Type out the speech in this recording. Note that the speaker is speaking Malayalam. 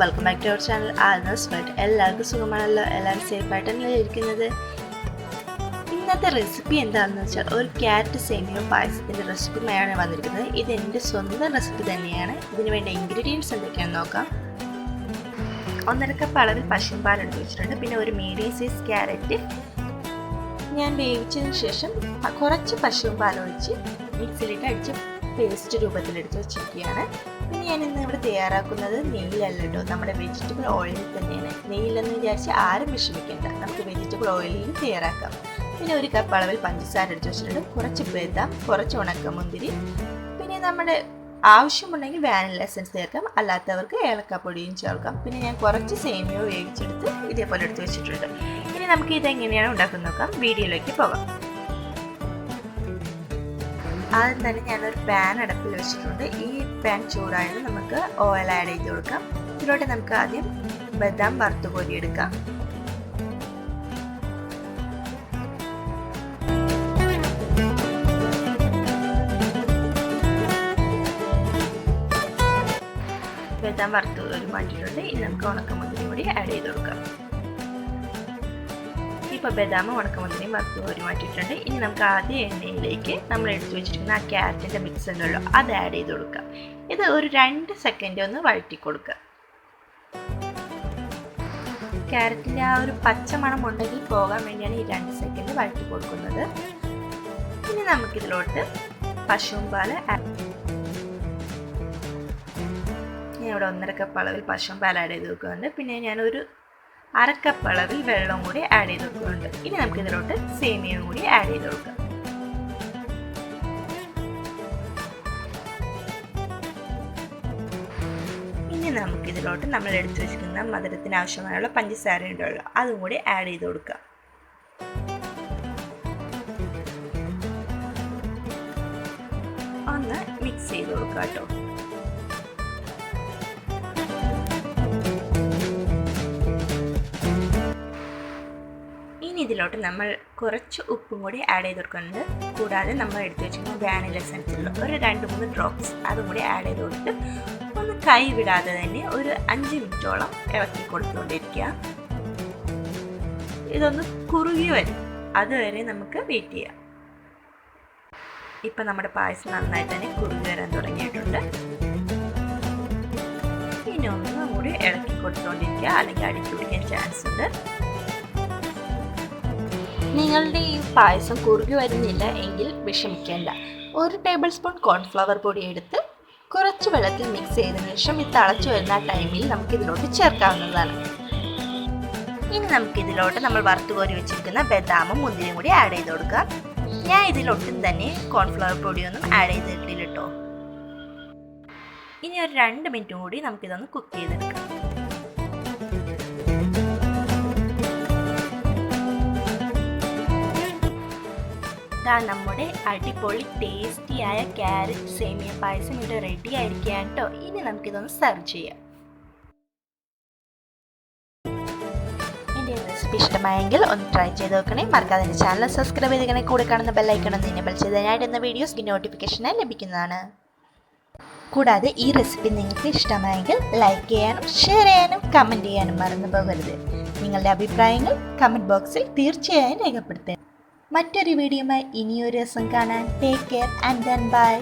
Welcome back to our channel ആൽനസ് but എല്ലാവർക്കും സുഖമാണല്ലോ? എല്ലാവരും സേഫ് തന്നെയല്ലേ ഇരിക്കുന്നത്? ഇന്നത്തെ റെസിപ്പി എന്താണെന്ന് വെച്ചാൽ ഒരു ക്യാരറ്റ് സേമിയോ പായസത്തിന്റെ റെസിപ്പിയുമായാണ് വന്നിരിക്കുന്നത്. ഇത് എന്റെ സ്വന്തം റെസിപ്പി തന്നെയാണ്. ഇതിന് വേണ്ട ഇൻഗ്രീഡിയൻസ് എന്തൊക്കെയാണെന്ന് നോക്കാം. ഒന്നര കപ്പ് അളവിൽ പശുപാൽ പാൽ എടുത്ത് പിന്നെ ഒരു മീഡിയം സൈസ് ക്യാരറ്റ് ഞാൻ വേവിച്ചതിന് ശേഷം കുറച്ച് പശുവും പാൽ ഒഴിച്ച് മിക്സിയിലിട്ട് അടിച്ച് പേസ്റ്റ് രൂപത്തിലെടുത്ത് വെച്ചിരിക്കുകയാണ്. പിന്നെ ഞാൻ ഇന്ന് ഇവിടെ തയ്യാറാക്കുന്നത് നെയ്യിലല്ല കേട്ടോ. നമ്മുടെ വെജിറ്റബിൾ ഓയിലിൽ തന്നെയാണ്. നെയ്യിലെന്ന് വിചാരിച്ച് ആരും വിഷമിക്കേണ്ട. നമുക്ക് വെജിറ്റബിൾ ഓയിലിൽ തയ്യാറാക്കാം. പിന്നെ ഒരു കപ്പ് അളവിൽ പഞ്ചസാര എടുത്ത് വെച്ചിട്ടുണ്ട്. കുറച്ച് ബദാം കുറച്ച് ഉണക്കമുന്തിരി. പിന്നെ നമ്മുടെ ആവശ്യമുണ്ടെങ്കിൽ വാനില എസൻസ് ചേർക്കാം. അല്ലാത്തവർക്ക് ഏലക്കാപ്പൊടിയും ചേർക്കാം. പിന്നെ ഞാൻ കുറച്ച് സേമിയോ വേവിച്ചെടുത്ത് ഇതേപോലെ എടുത്ത് വെച്ചിട്ടുണ്ട്. ഇനി നമുക്ക് ഇതെങ്ങനെയാണ് ഉണ്ടാക്കുന്നത് നോക്കാം. വീഡിയോയിലേക്ക് പോകാം ആദ്യം തന്നെ ഞാനൊരു പാൻ അടപ്പിൽ വെച്ചിട്ടുണ്ട്. ഈ പാൻ ചൂടായത് നമുക്ക് ഓയിൽ ആഡ് ചെയ്ത് കൊടുക്കാം. ഇതിലോട്ട് നമുക്ക് ആദ്യം ബദാം വറുത്ത് കോരിയെടുക്കാം. ബദാം വറുത്ത് ഒരു മണ്ടിയിലുണ്ട് ഇനി നമുക്ക് ഉണക്കമുന്തിരി കൂടി ആഡ് ചെയ്ത് കൊടുക്കാം. ഇപ്പോൾ ബദാമും ഉണക്കമുന്തിരിയും വറുത്ത് കോരി മാറ്റിയിട്ടുണ്ട്. ഇനി നമുക്ക് ആദ്യം എണ്ണയിലേക്ക് നമ്മൾ എടുത്തു വെച്ചിരിക്കുന്ന ആ ക്യാരറ്റിന്റെ മിക്സ് ഉണ്ടല്ലോ അത് ആഡ് ചെയ്ത് കൊടുക്കാം ഇത് ഒരു രണ്ട് സെക്കൻഡ് ഒന്ന് വഴറ്റി കൊടുക്കുക. ക്യാരറ്റിന്റെ ആ ഒരു പച്ചമണം ഉണ്ടെങ്കിൽ പോകാൻ വേണ്ടിയാണ് ഈ രണ്ട് സെക്കൻഡ് വഴറ്റി കൊടുക്കുന്നത്. ഇനി നമുക്കിതിലോട്ട് പശുവും പാൽ ഞാൻ ഇവിടെ ഒന്നര കപ്പ് അളവിൽ പശുവും പാൽ ആഡ് ചെയ്ത് വെക്കുന്നുണ്ട്. പിന്നെ ഞാനൊരു അരക്കപ്പ് അളവിൽ വെള്ളം കൂടി ആഡ് ചെയ്ത് കൊടുക്കുന്നുണ്ട്. ഇനി നമുക്ക് ഇതിലോട്ട് സേമിയയും കൂടി ആഡ് ചെയ്ത് കൊടുക്കാം. ഇനി നമുക്ക് ഇതിലോട്ട് നമ്മൾ എടുത്തു വെച്ചിരിക്കുന്ന മധുരത്തിന് ആവശ്യമായുള്ള പഞ്ചസാര ഉണ്ടല്ലോ അതും കൂടി ആഡ് ചെയ്ത് കൊടുക്കാം. ഒന്ന് മിക്സ് ചെയ്ത് കൊടുക്കാം കേട്ടോ. ഇതിലോട്ട് നമ്മൾ കുറച്ച് ഉപ്പും കൂടി ആഡ് ചെയ്ത് കൊടുക്കുന്നുണ്ട് കൂടാതെ നമ്മൾ എടുത്തു വെച്ചിരുന്ന വാനില എസൻസിലുള്ള ഒരു രണ്ട് മൂന്ന് ഡ്രോപ്സ് അതും കൂടി ആഡ് ചെയ്ത് കൊടുത്ത് ഒന്ന് കൈ വിടാതെ തന്നെ ഒരു അഞ്ച് മിനിറ്റോളം ഇറക്കി കൊടുത്തുകൊണ്ടിരിക്കുക. ഇതൊന്ന് കുറുകി വരും. അതുവരെ നമുക്ക് വെയിറ്റ് ചെയ്യാം. ഇപ്പം നമ്മുടെ പായസം നന്നായി തന്നെ കുറുകി വരാൻ തുടങ്ങിയിട്ടുണ്ട്. ഇനി ഒന്നും കൂടി ഇളക്കി കൊടുത്തുകൊണ്ടിരിക്കുക. അല്ലെങ്കിൽ അടിച്ചു പിടിക്കാൻ ചാൻസ് ഉണ്ട്. നിങ്ങളുടെ ഈ പായസം കുറുകി വരുന്നില്ല എങ്കിൽ വിഷമിക്കേണ്ട. ഒരു ടേബിൾ സ്പൂൺ കോൺഫ്ലവർ പൊടി എടുത്ത് കുറച്ച് വെള്ളത്തിൽ മിക്സ് ചെയ്തതിനു ശേഷം ഈ തിളച്ചു വരുന്ന ടൈമിൽ നമുക്ക് ഇതിലോട്ട് ചേർക്കാവുന്നതാണ്. ഇനി നമുക്ക് ഇതിലോട്ട് നമ്മൾ വറുത്ത് കോരി വെച്ചിരിക്കുന്ന ബദാമും മുന്തിരിയും കൂടി ആഡ് ചെയ്ത് കൊടുക്കാം ഞാൻ ഇതിലൊട്ടും തന്നെ കോൺഫ്ലവർ പൊടിയൊന്നും ആഡ് ചെയ്തിട്ടില്ല കേട്ടോ. ഇനി ഒരു രണ്ട് മിനിറ്റും കൂടി നമുക്കിതൊന്ന് കുക്ക് ചെയ്തെടുക്കാം. ഇതാ നമ്മുടെ അടിപൊളി ടേസ്റ്റി ആയ ക്യാരറ്റ് സേമിയ പായസം ഇവിടെ റെഡി ആയിരിക്കാം കേട്ടോ ഇനി നമുക്കിതൊന്ന് സെർവ് ചെയ്യാം. റെസിപ്പി ഇഷ്ടമായെങ്കിൽ ഒന്ന് ട്രൈ ചെയ്ത് നോക്കണേ. മറക്കാതെ എന്റെ ചാനൽ സബ്സ്ക്രൈബ് ചെയ്തേക്കണേ കൂടെ കാണുന്ന ബെല്ലൈക്കൺ ഒന്ന് എനേബിൾ ചെയ്തതിനായിട്ട് എന്ന വീഡിയോസ് നോട്ടിഫിക്കേഷനായി ലഭിക്കുന്നതാണ്. കൂടാതെ ഈ റെസിപ്പി നിങ്ങൾക്ക് ഇഷ്ടമായെങ്കിൽ ലൈക്ക് ചെയ്യാനും ഷെയർ ചെയ്യാനും കമന്റ് ചെയ്യാനും മറന്നു പോകരുത്. നിങ്ങളുടെ അഭിപ്രായങ്ങൾ കമന്റ് ബോക്സിൽ തീർച്ചയായും രേഖപ്പെടുത്തുക മറ്റൊരു വീഡിയോമായി ഇനിയൊരു ദിവസം കാണാൻ ടേക്ക് കെയർ ആൻഡ് ബൈ